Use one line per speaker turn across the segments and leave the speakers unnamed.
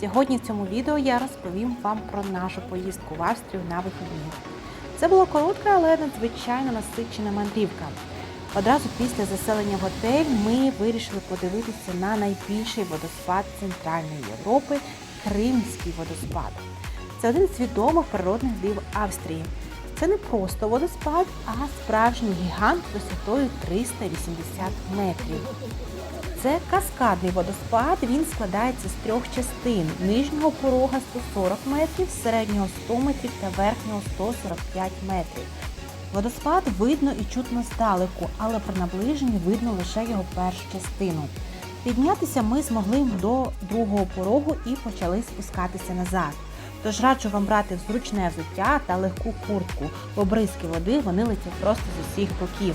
Сьогодні в цьому відео я розповім вам про нашу поїздку в Австрію на вихідні. Це була коротка, але надзвичайно насичена мандрівка. Одразу після заселення в готель ми вирішили подивитися на найбільший водоспад Центральної Європи Кримський водоспад. Це один з відомих природних див Австрії. Це не просто водоспад, а справжній гігант висотою 380 метрів. Це каскадний водоспад. Він складається з трьох частин: нижнього порога 140 метрів, середнього 100 метрів та верхнього 145 метрів. Водоспад видно і чутно здалеку, але при наближенні видно лише його першу частину. Піднятися ми змогли до другого порогу і почали спускатися назад. Тож раджу вам брати зручне взуття та легку куртку, бо бризки води вони летять просто з усіх боків.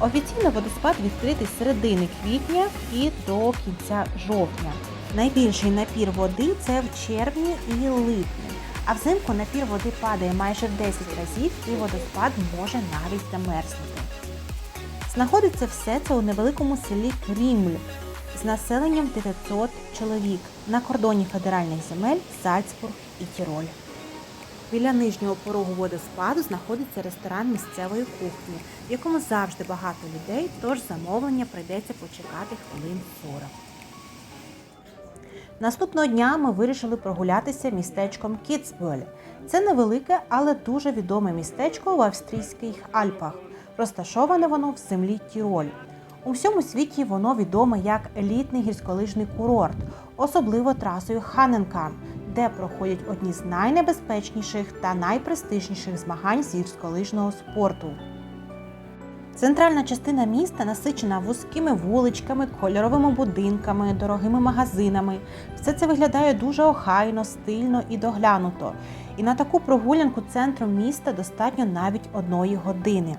Офіційно водоспад відкритий з середини квітня і до кінця жовтня. Найбільший напір води це в червні і липні. А взимку напір води падає майже в 10 разів і водоспад може навіть замерзнути. Знаходиться все це у невеликому селі Крімль з населенням 900 чоловік на кордоні федеральних земель Зальцбург і Тіроль. Біля нижнього порогу водоспаду знаходиться ресторан місцевої кухні, в якому завжди багато людей, тож замовлення прийдеться почекати хвилин 40. Наступного дня ми вирішили прогулятися містечком Кіцбюель. Це невелике, але дуже відоме містечко в австрійських Альпах. Розташоване воно в землі Тіроль. У всьому світі воно відоме як елітний гірськолижний курорт, особливо трасою Ханенкам, де проходять одні з найнебезпечніших та найпрестижніших змагань з гірськолижного спорту. Центральна частина міста насичена вузькими вуличками, кольоровими будинками, дорогими магазинами. Все це виглядає дуже охайно, стильно і доглянуто. І на таку прогулянку центром міста достатньо навіть одної години.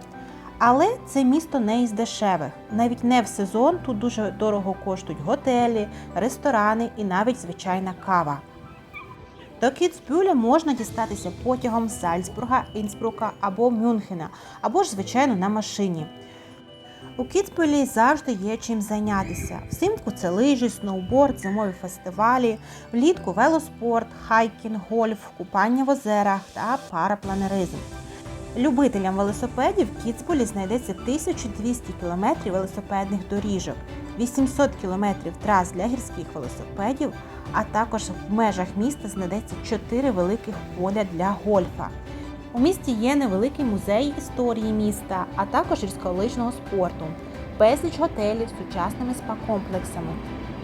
Але це місто не із дешевих. Навіть не в сезон тут дуже дорого коштують готелі, ресторани і навіть звичайна кава. До Кіцбюля можна дістатися потягом з Зальцбурга, Інсбрука або Мюнхена, або ж, звичайно, на машині. У Кіцбюлі завжди є чим зайнятися. Взимку це лижі, сноуборд, зимові фестивалі, влітку велоспорт, хайкінг, гольф, купання в озерах та парапланеризм. Любителям велосипедів в Кіцбулі знайдеться 1200 км велосипедних доріжок, 800 км трас для гірських велосипедів, а також в межах міста знайдеться 4 великих поля для гольфа. У місті є невеликий музей історії міста, а також гірськолижного спорту, безліч готелів з сучасними спа-комплексами.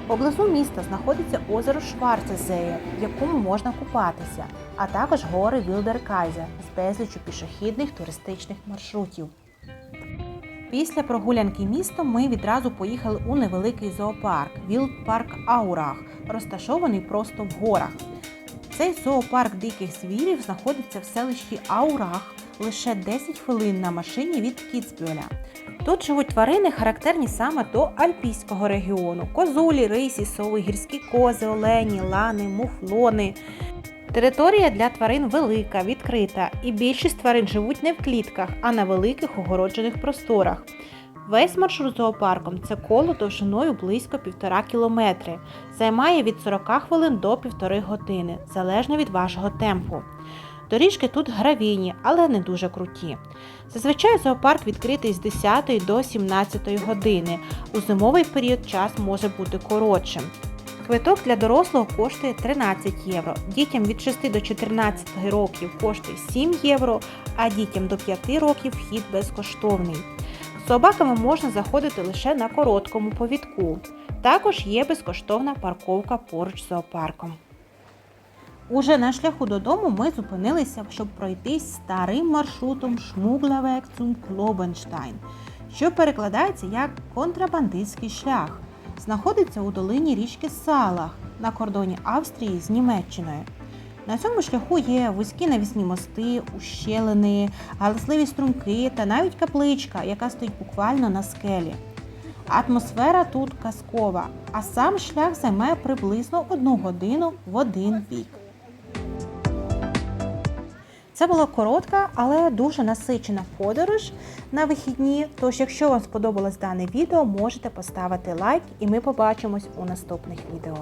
Поблизу міста знаходиться озеро Шварцезеє, в якому можна купатися, а також гори Вілдеркайзе з безлічу пішохідних туристичних маршрутів. Після прогулянки містом ми відразу поїхали у невеликий зоопарк Вілдпарк Аурах, розташований просто в горах. Цей зоопарк диких звірів знаходиться в селищі Аурах лише 10 хвилин на машині від Кіцбюля. Тут живуть тварини, характерні саме до альпійського регіону: козулі, рисі, сови, гірські кози, олені, лани, муфлони. Територія для тварин велика, відкрита, і більшість тварин живуть не в клітках, а на великих огороджених просторах. Весь маршрут зоопарком це коло довжиною близько півтора кілометри. Займає від 40 хвилин до півтори години, залежно від вашого темпу. Доріжки тут гравійні, але не дуже круті. Зазвичай зоопарк відкритий з 10 до 17 години. У зимовий період час може бути коротшим. Квиток для дорослого коштує 13 євро, дітям від 6 до 14 років коштує 7 євро, а дітям до 5 років вхід безкоштовний. Собаками можна заходити лише на короткому повідку. Також є безкоштовна парковка поруч з зоопарком. Уже на шляху додому ми зупинилися, щоб пройтись старим маршрутом Шмуглавек zum Клобенштайн, що перекладається як контрабандистський шлях. Знаходиться у долині річки Салах на кордоні Австрії з Німеччиною. На цьому шляху є вузькі навісні мости, ущелини, галасливі струмки та навіть капличка, яка стоїть буквально на скелі. Атмосфера тут казкова, а сам шлях займає приблизно одну годину в один бік. Це була коротка, але дуже насичена подорож на вихідні. Тож, якщо вам сподобалось дане відео, можете поставити лайк і ми побачимось у наступних відео.